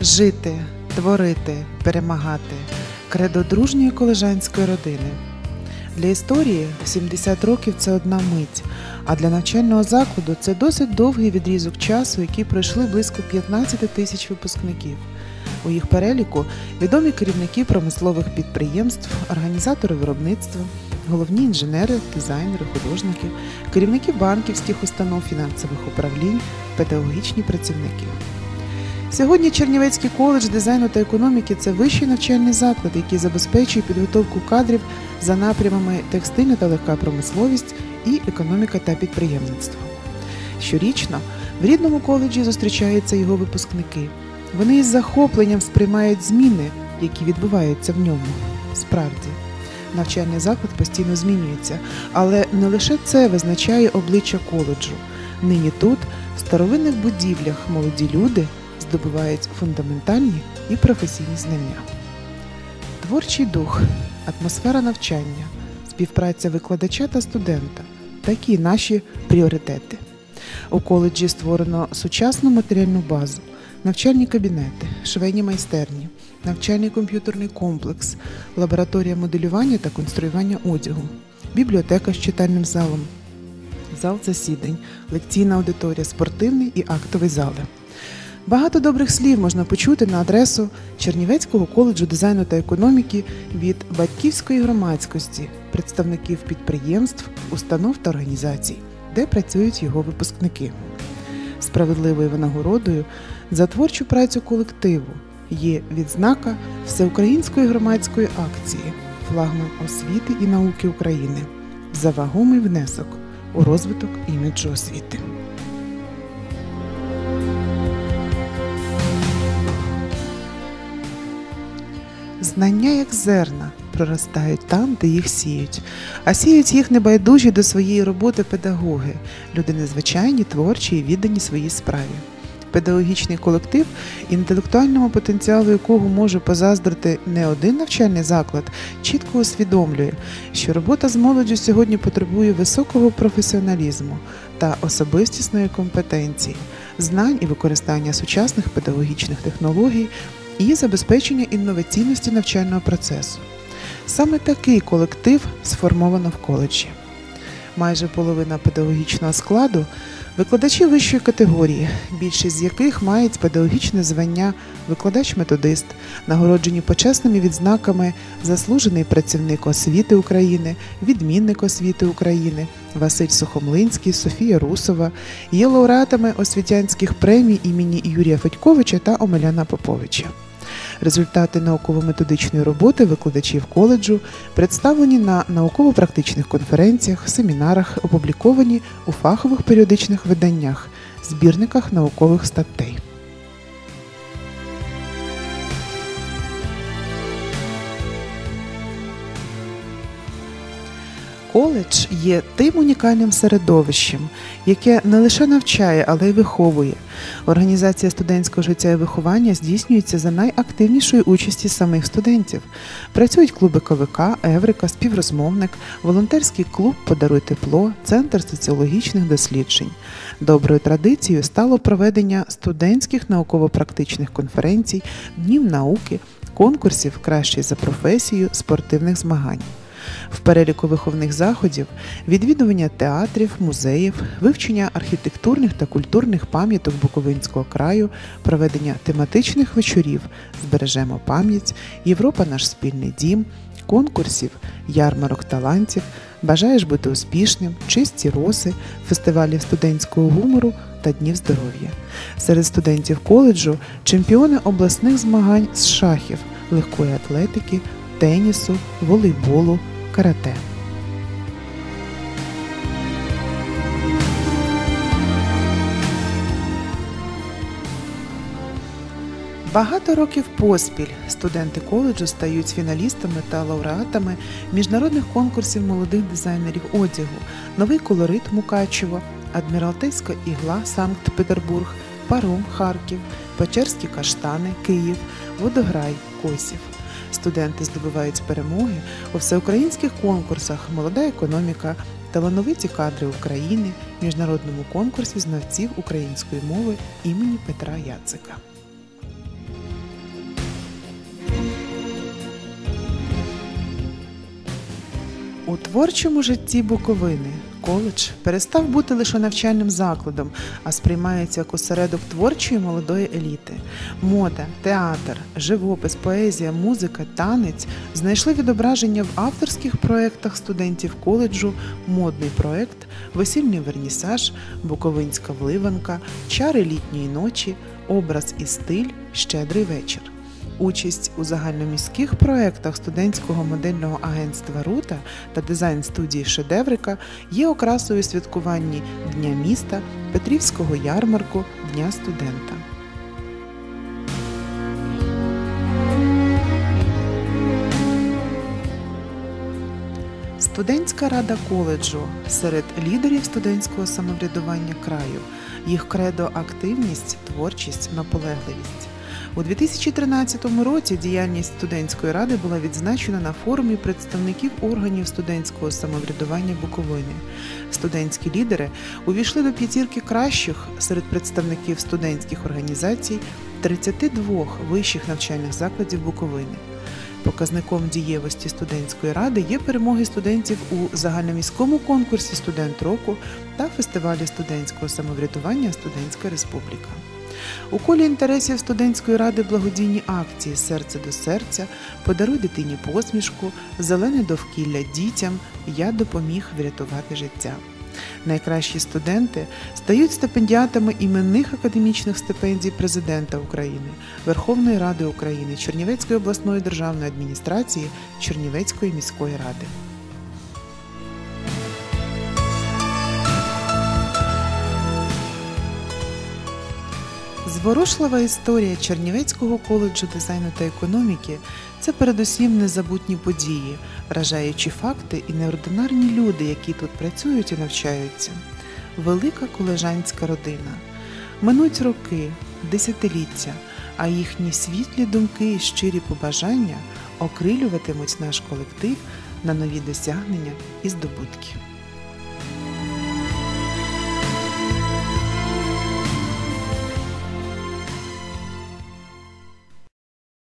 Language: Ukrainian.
жити, творити, перемагати кредо дружньої колежанської родини. Для історії 70 років це одна мить, а для навчального закладу це досить довгий відрізок часу, який пройшли близько 15 тисяч випускників. У їх переліку відомі керівники промислових підприємств, організатори виробництва, головні інженери, дизайнери, художники, керівники банківських установ фінансових управлінь, педагогічні працівники. Сьогодні Чернівецький коледж дизайну та економіки це вищий навчальний заклад, який забезпечує підготовку кадрів за напрямами текстильна та легка промисловість і економіка та підприємництво. Щорічно в рідному коледжі зустрічаються його випускники. Вони із захопленням сприймають зміни, які відбуваються в ньому. Справді, навчальний заклад постійно змінюється, але не лише це визначає обличчя коледжу. Нині тут, в старовинних будівлях, молоді люди здобувають фундаментальні і професійні знання. Творчий дух, атмосфера навчання, співпраця викладача та студента такі наші пріоритети. У коледжі створено сучасну матеріальну базу, навчальні кабінети, швейні майстерні, навчальний комп'ютерний комплекс, лабораторія моделювання та конструювання одягу, бібліотека з читальним залом, зал засідань, лекційна аудиторія, спортивний і актовий зали. Багато добрих слів можна почути на адресу Чернівецького коледжу дизайну та економіки від батьківської громадськості, представників підприємств, установ та організацій, де працюють його випускники. Справедливою винагородою за творчу працю колективу є відзнака Всеукраїнської громадської акції Флагман освіти і науки України за вагомий внесок у розвиток іміджу освіти. Знання, як зерна, проростають там, де їх сіють, а сіють їх небайдужі до своєї роботи педагоги, люди незвичайні, творчі і віддані своїй справі. Педагогічний колектив, інтелектуальному потенціалу якого може позаздрити не один навчальний заклад, чітко усвідомлює, що робота з молоддю сьогодні потребує високого професіоналізму та особистісної компетенції, знань і використання сучасних педагогічних технологій і забезпечення інноваційності навчального процесу. Саме такий колектив сформовано в коледжі. Майже половина педагогічного складу викладачі вищої категорії, більшість з яких мають педагогічне звання викладач-методист, нагороджені почесними відзнаками заслужений працівник освіти України, відмінник освіти України, Василь Сухомлинський, Софія Русова, є лауреатами освітянських премій імені Юрія Федьковича та Омеляна Поповича. Результати науково-методичної роботи викладачів коледжу представлені на науково-практичних конференціях, семінарах, опубліковані у фахових періодичних виданнях, збірниках наукових статей. Коледж є тим унікальним середовищем, яке не лише навчає, але й виховує. Організація студентського життя і виховання здійснюється за найактивнішої участі самих студентів. Працюють клуби КВК, Еврика, співрозмовник, волонтерський клуб Подаруй тепло, центр соціологічних досліджень. Доброю традицією стало проведення студентських науково-практичних конференцій, днів науки, конкурсів кращий за професією, спортивних змагань. В переліку виховних заходів відвідування театрів, музеїв, вивчення архітектурних та культурних пам'яток Буковинського краю, проведення тематичних вечорів, збережемо пам'ять, Європа наш спільний дім, конкурсів, ярмарок талантів, бажаєш бути успішним, чисті роси, фестивалів студентського гумору та днів здоров'я. Серед студентів коледжу чемпіони обласних змагань з шахів, легкої атлетики, тенісу, волейболу карате. Багато років поспіль студенти коледжу стають фіналістами та лауреатами міжнародних конкурсів молодих дизайнерів одягу, новий колорит Мукачево, Адміралтейська ігла Санкт-Петербург, Паром Харків, Печерські каштани Київ, Водограй Косів. Студенти здобувають перемоги у всеукраїнських конкурсах Молода економіка, талановиті кадри України, міжнародному конкурсі знавців української мови імені Петра Яцика. У творчому житті Буковини коледж перестав бути лише навчальним закладом, а сприймається як осередок творчої молодої еліти. Мода, театр, живопис, поезія, музика, танець знайшли відображення в авторських проєктах студентів коледжу, модний проєкт, весільний вернісаж, Буковинська вливанка, чари літньої ночі, образ і стиль, щедрий вечір. Участь у загальноміських проєктах студентського модельного агентства Рута та дизайн студії Шедеврика є окрасою святкуванні Дня міста, Петрівського ярмарку, Дня студента. Студентська рада коледжу серед лідерів студентського самоврядування краю. Їх кредо активність, творчість, наполегливість. У 2013 році діяльність студентської ради була відзначена на форумі представників органів студентського самоврядування Буковини. Студентські лідери увійшли до п'ятірки кращих серед представників студентських організацій 32 вищих навчальних закладів Буковини. Показником дієвості студентської ради є перемоги студентів у загальноміському конкурсі Студент року та фестивалі студентського самоврядування Студентська Республіка. У колі інтересів студентської ради благодійні акції Серце до серця, подаруй дитині посмішку, зелене довкілля дітям, я допоміг врятувати життя. Найкращі студенти стають стипендіатами іменних академічних стипендій Президента України, Верховної Ради України, Чернівецької обласної державної адміністрації, Чернівецької міської ради. Зворушлива історія Чернівецького коледжу дизайну та економіки це передусім незабутні події, вражаючі факти і неординарні люди, які тут працюють і навчаються. Велика колежанська родина. Минуть роки, десятиліття, а їхні світлі думки і щирі побажання окрилюватимуть наш колектив на нові досягнення і здобутки.